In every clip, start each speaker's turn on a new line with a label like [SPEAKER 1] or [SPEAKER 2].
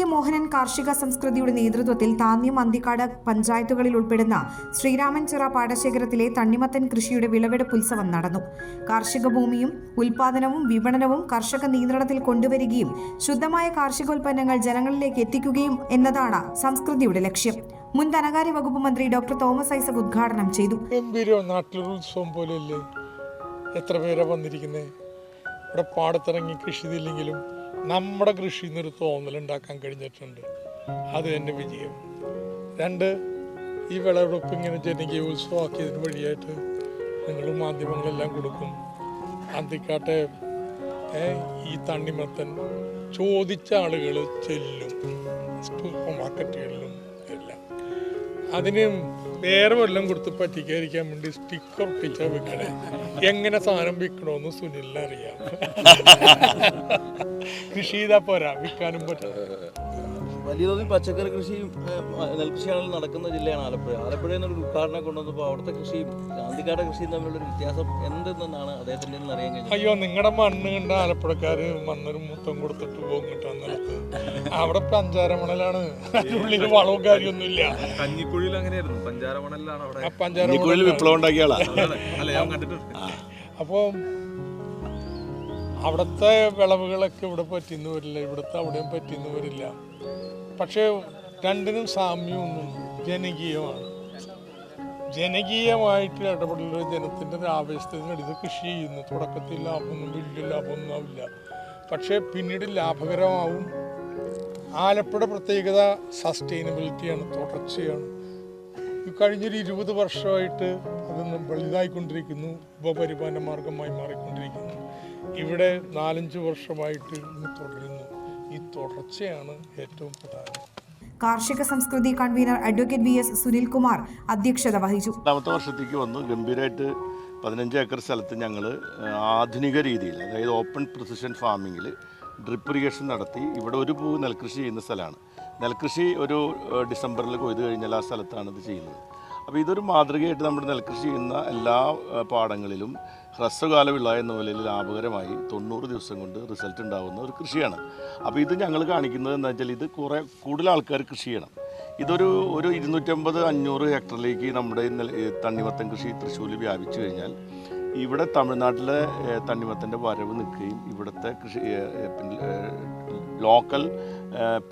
[SPEAKER 1] K Mohanan കാർഷിക സംസ്കൃതിയുടെ നേതൃത്വത്തിൽ താന്യം അന്തിക്കാട് പഞ്ചായത്തുകളിൽ ഉൾപ്പെടുന്ന ശ്രീരാമൻചിറ പാടശേഖരത്തിലെ തണ്ണിമത്തൻ കൃഷിയുടെ വിളവെടുപ്പ് ഉത്സവം നടന്നു. കാർഷിക ഭൂമിയും ഉൽപാദനവും വിപണനവും കർഷക നിയന്ത്രണത്തിൽ കൊണ്ടുവരികയും ശുദ്ധമായ കാർഷികോൽപ്പന്നങ്ങൾ ജനങ്ങളിലേക്ക് എത്തിക്കുകയും എന്നതാണ് സംസ്കൃതിയുടെ ലക്ഷ്യം. മുൻ ധനകാര്യ വകുപ്പ് മന്ത്രി ഡോക്ടർ തോമസ് ഐസക് ഉദ്ഘാടനം ചെയ്തു.
[SPEAKER 2] പോലെയല്ലേ? എത്ര പേരാ വന്നിരിക്കുന്നത് ഇവിടെ പാടത്തിറങ്ങി കൃഷി ചെയ്തില്ലെങ്കിലും നമ്മുടെ കൃഷി നിന്നൊരു തോന്നലുണ്ടാക്കാൻ കഴിഞ്ഞിട്ടുണ്ട്. അത് എന്റെ വിജയം. രണ്ട് ഈ വിളവെടുപ്പ് ഇങ്ങനെ ജനകീയ ഉത്സവമാക്കിയതിന് വഴിയായിട്ട് നിങ്ങൾ മാധ്യമങ്ങളെല്ലാം കൊടുക്കും. അന്തിക്കാട്ടെ ഈ തണ്ണിമത്തൻ ചോദിച്ച ആളുകൾ ചെല്ലും. സൂപ്പർ മാർക്കറ്റുകളിലും എല്ലാം. അതിന് വേറെ വല്ലതും കൊടുത്ത് പറ്റിക്കാതിരിക്കാൻ വേണ്ടി സ്റ്റിക്കർ ഒട്ടിച്ചാ വെക്കണേ. എങ്ങനെ സാധനം വിൽക്കണമെന്ന് സുനിലിന് അറിയാം കൃഷി ചെയ്താ പോരാ വിൽക്കാനും പറ്റും.
[SPEAKER 3] വലിയ തോതിൽ പച്ചക്കറി കൃഷിയും നെൽകൃഷിയാണ് നെൽകൃഷിയാണെങ്കിലും നടക്കുന്ന ജില്ലയാണ് ആലപ്പുഴ. ആലപ്പുഴയിൽ നിന്നൊരു ഉദ്ഘാടനം കൊണ്ടുവന്നപ്പോൾ അവിടുത്തെ കൃഷിയും ഗാന്ധിക്കാട് കൃഷിയും തമ്മിലുള്ള ഒരു വ്യത്യാസം എന്തെന്നാണ് അദ്ദേഹത്തിന്റെ നിന്ന് അറിയാൻ കഴിഞ്ഞത്?
[SPEAKER 2] അയ്യോ നിങ്ങളുടെ മണ്ണ് കണ്ട ആലപ്പുഴക്കാർ മണ്ണൊരു മൂത്തം കൊടുത്തിട്ട് പോകും കിട്ടാൻ നിലത്ത് അവിടെ പഞ്ചാര മണലാണ്. ഉള്ളിൽ വളവും കാര്യമൊന്നുമില്ല
[SPEAKER 4] കഞ്ഞിക്കുഴിയിൽ അങ്ങനെയായിരുന്നു. പഞ്ചാര മണലിലാണ് അവിടെ.
[SPEAKER 2] ആ പഞ്ചാര
[SPEAKER 5] വിപ്ലവം ഉണ്ടാക്കിയാളാ
[SPEAKER 4] അല്ല ഞാൻ കണ്ടിട്ടുണ്ട്.
[SPEAKER 2] അപ്പോൾ അവിടുത്തെ വിളവുകളൊക്കെ ഇവിടെ പറ്റിയെന്ന് വരില്ല ഇവിടുത്തെ അവിടെയും പറ്റിയെന്ന് വരില്ല. പക്ഷേ രണ്ടിനും സാമ്യമൊന്നും ജനകീയമാണ്. ജനകീയമായിട്ട് ഇടപെടൽ ജനത്തിന്റെ ആവേശത്തിന് ഇത് കൃഷി ചെയ്യുന്നു. തുടക്കത്തിൽ ലാഭമൊന്നും വലിയ ലാഭമൊന്നും ആവില്ല. പക്ഷേ പിന്നീട് ലാഭകരമാവും. ആലപ്പുഴ പ്രത്യേകത സസ്റ്റൈനബിലിറ്റിയാണ് തുടർച്ചയാണ്. കഴിഞ്ഞൊരു ഇരുപത് വർഷമായിട്ട് അതൊന്ന് വലുതായിക്കൊണ്ടിരിക്കുന്നു. ഉപപരിപാലന മാർഗമായി മാറിക്കൊണ്ടിരിക്കുന്നു. ഇവിടെ നാലഞ്ച് വർഷമായിട്ട് തുടരുന്നു. ഈ തുടർച്ചയാണ് ഏറ്റവും പ്രധാനം.
[SPEAKER 1] കാർഷിക സംസ്കൃതി convener advocate V S Sunilkumar അധ്യക്ഷത വഹിച്ചു.
[SPEAKER 5] രണ്ടാമത്തെ വർഷത്തേക്ക് വന്നു. ഗംഭീരമായിട്ട് പതിനഞ്ച് ഏക്കർ സ്ഥലത്ത് ഞങ്ങൾ ആധുനിക രീതിയിൽ അതായത് ഓപ്പൺ പ്രിസിഷൻ ഫാമിങ്ങിൽ ഡ്രിപ്പ് ഇറിഗേഷൻ നടത്തി. ഇവിടെ ഒരു പൂ നെൽകൃഷി ചെയ്യുന്ന സ്ഥലമാണ്. നെൽകൃഷി ഒരു ഡിസംബറിൽ കൊയ്ത് കഴിഞ്ഞാൽ ആ സ്ഥലത്താണ് ഇത് ചെയ്യുന്നത്. അപ്പോൾ ഇതൊരു മാതൃകയായിട്ട് നമ്മുടെ നെൽകൃഷി ചെയ്യുന്ന എല്ലാ പാടങ്ങളിലും ഹ്രസ്വകാല വിള എന്ന നിലയിൽ ലാഭകരമായി തൊണ്ണൂറ് ദിവസം കൊണ്ട് റിസൾട്ട് ഉണ്ടാകുന്ന ഒരു കൃഷിയാണ്. അപ്പോൾ ഇത് ഞങ്ങൾ കാണിക്കുന്നത് എന്താ വെച്ചാൽ ഇത് കുറേ കൂടുതൽ ആൾക്കാർ കൃഷി ചെയ്യണം. ഇതൊരു ഒരു ഇരുന്നൂറ്റമ്പത് അഞ്ഞൂറ് ഹെക്ടറിലേക്ക് നമ്മുടെ തണ്ണിമത്തൻ കൃഷി തൃശ്ശൂരിൽ വ്യാപിച്ചു കഴിഞ്ഞാൽ ഇവിടെ തമിഴ്നാട്ടിലെ തണ്ണിമത്തന്റെ വരവ് നിൽക്കുകയും ഇവിടുത്തെ കൃഷി ലോക്കൽ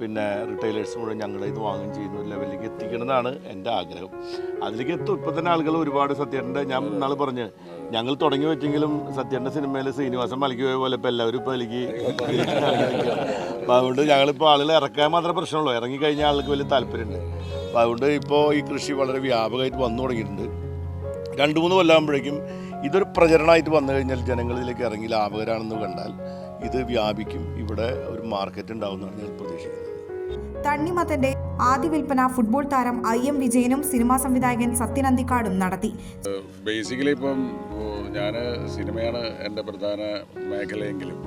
[SPEAKER 5] പിന്നെ റിറ്റൈലേഴ്സ് മുഴുവൻ ഞങ്ങൾ ഇത് വാങ്ങുകയും ചെയ്യുന്ന ഒരു ലെവലിലേക്ക് എത്തിക്കണമെന്നാണ് എന്റെ ആഗ്രഹം. അതിലേക്ക് എത്തും. ഇപ്പം തന്നെ ആളുകൾ ഒരുപാട് സത്യേട്ടന്റെ ഞാൻ നാളെ പറഞ്ഞ് ഞങ്ങൾ തുടങ്ങി വെച്ചെങ്കിലും സത്യേട്ടന്റെ സിനിമയിൽ ശ്രീനിവാസൻ മലയ്ക്ക് പോയ പോലെ ഇപ്പോൾ എല്ലാവരും ഇപ്പോൾ എനിക്ക് അപ്പം അതുകൊണ്ട് ഞങ്ങളിപ്പോൾ ആളുകൾ ഇറക്കാൻ മാത്രമേ പ്രശ്നമുള്ളൂ. ഇറങ്ങിക്കഴിഞ്ഞാൽ ആൾക്ക് വലിയ താല്പര്യമുണ്ട്. അപ്പോൾ അതുകൊണ്ട് ഇപ്പോൾ ഈ കൃഷി വളരെ വ്യാപകമായിട്ട് വന്നു തുടങ്ങിയിട്ടുണ്ട്. രണ്ട് മൂന്ന് കൊല്ലാകുമ്പോഴേക്കും ഇതൊരു പ്രചരണമായിട്ട് വന്നു കഴിഞ്ഞാൽ ജനങ്ങളിലേക്ക് ഇറങ്ങി ലാഭകരമാണെന്ന് കണ്ടാൽ ഇത് വ്യാപിക്കും. ഇവിടെ ഒരു മാർക്കറ്റ് ഉണ്ടാവുമെന്നാണ് ഞാൻ പ്രതീക്ഷിക്കുന്നത്.
[SPEAKER 1] തണ്ണിമത്തന്റെ ആദ്യ വിൽപ്പന ഫുട്ബോൾ താരം ഐ എം വിജയനും സിനിമാ സംവിധായകൻ സത്യൻ അന്തിക്കാടും നടത്തി.
[SPEAKER 6] ബേസിക്കലി ഇപ്പം ഞാൻ സിനിമയാണ് എന്റെ പ്രധാന മേഖലയെങ്കിലും.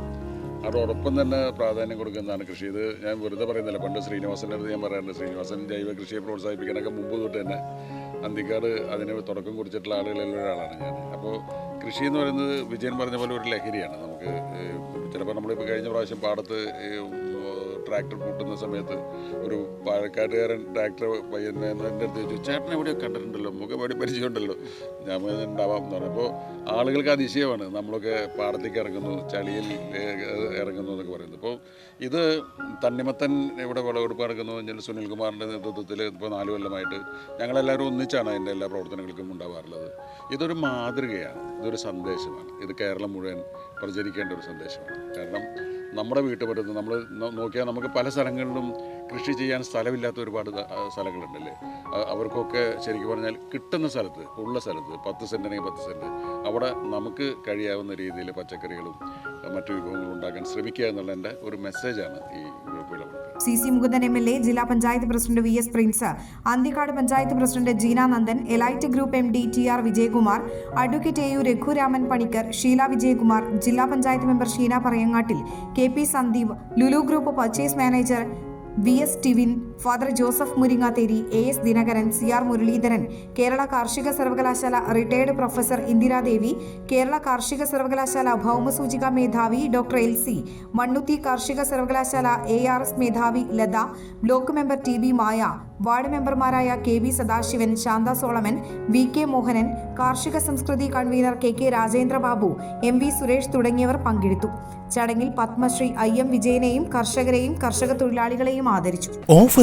[SPEAKER 6] അതോടൊപ്പം തന്നെ പ്രാധാന്യം കൊടുക്കുന്നതാണ് കൃഷി. ഇത് ഞാൻ വെറുതെ പറയുന്നില്ല. പണ്ട് ശ്രീനിവാസന്റെ അടുത്ത് ഞാൻ പറയാറുണ്ട് ശ്രീനിവാസൻ ജൈവ കൃഷിയെ പ്രോത്സാഹിപ്പിക്കാനൊക്കെ മുമ്പ് തൊട്ട് തന്നെ അന്തിക്കാട് അതിന് തുടക്കം കുറിച്ചിട്ടുള്ള ആളുകളിൽ ഒരാളാണ് ഞാൻ. അപ്പോൾ കൃഷി എന്ന് പറയുന്നത് വിജയൻ പറഞ്ഞ പോലെ ഒരു ലഹരിയാണ്. നമുക്ക് ചിലപ്പോൾ നമ്മളിപ്പോൾ കഴിഞ്ഞ പ്രാവശ്യം പാടത്ത് ട്രാക്ടർ പൂട്ടുന്ന സമയത്ത് ഒരു പാലക്കാട്ടുകാരൻ ട്രാക്ടർ പയ്യനെ എന്റെ അടുത്ത് ചോദിച്ചു ചേട്ടൻ എവിടെയോ കണ്ടിട്ടുണ്ടല്ലോ മുഖപടി പരിചയമുണ്ടല്ലോ ഞാൻ ഉണ്ടാവാം എന്ന് പറഞ്ഞു. അപ്പോൾ ആളുകൾക്ക് അതിശയമാണ് നമ്മളൊക്കെ പാടത്തേക്ക് ഇറങ്ങുന്നു ചളിയിൽ ഇറങ്ങുന്നു എന്നൊക്കെ പറയുന്നത്. അപ്പോൾ ഇത് തണ്ണിമത്തൻ ഇവിടെ വിളവെടുപ്പ് നടക്കുന്നു കഴിഞ്ഞാൽ സുനിൽകുമാറിന്റെ നേതൃത്വത്തിൽ ഇപ്പോൾ നാല് കൊല്ലമായിട്ട് ഞങ്ങളെല്ലാവരും ഒന്നിച്ചാണ് അതിന്റെ എല്ലാ പ്രവർത്തനങ്ങൾക്കും ഉണ്ടാവാറുള്ളത്. ഇതൊരു മാതൃകയാണ് ഇതൊരു സന്ദേശമാണ്. ഇത് കേരളം മുഴുവൻ പ്രചരിക്കേണ്ട ഒരു സന്ദേശമാണ്. കാരണം നമ്മുടെ വീട്ടുപുറത്ത് നമ്മൾ നോക്കിയാൽ നമുക്ക് പല സ്ഥലങ്ങളിലും കൃഷി ചെയ്യാൻ സ്ഥലമില്ലാത്ത ഒരുപാട് സ്ഥലങ്ങളുണ്ടല്ലേ? അവർക്കൊക്കെ ശരിക്കും പറഞ്ഞാൽ കിട്ടുന്ന സ്ഥലത്ത് ഉള്ള സ്ഥലത്ത് പത്ത് സെന്റിനെങ്കിൽ പത്ത് സെന്റ് അവിടെ നമുക്ക് കഴിയാവുന്ന രീതിയിൽ പച്ചക്കറികളും മറ്റു വിഭവങ്ങളും ഉണ്ടാക്കാൻ ശ്രമിക്കുക എന്നുള്ള എന്റെ ഒരു മെസ്സേജാണ് ഈ
[SPEAKER 1] C C Mukundan M L A ജില്ലാ panchayat president V S Prince Anthikkad panchayat president Jeena Nandan elite group M D T R Vijayakumar advocate A U Raghuraman Panicker Sheela Vijayakumar ജില്ലാ panchayat member Sheena Parayangattil K P Sandeep Lulu group purchase manager V S Tivin father Joseph Muringathery A S Dinakaran C R Muraleedharan Kerala കാർഷിക സർവകലാശാല retired professor Indira Devi Kerala കാർഷിക സർവകലാശാല ഭൗമസൂചിക മേധാവി doctor L C Mannuthy കാർഷിക സർവകലാശാല A R S മേധാവി Latha block member T B Maya ward മെമ്പർമാരായ K V Sadasivan Santha Solomon V K Mohanan കാർഷിക സംസ്കൃതി convener K K Rajendrababu M V Suresh തുടങ്ങിയവർ പങ്കെടുത്തു. ചടങ്ങിൽ പത്മശ്രീ ഐ എം വിജയനെയും കർഷകരെയും കർഷക തൊഴിലാളികളെയും ആദരിച്ചു.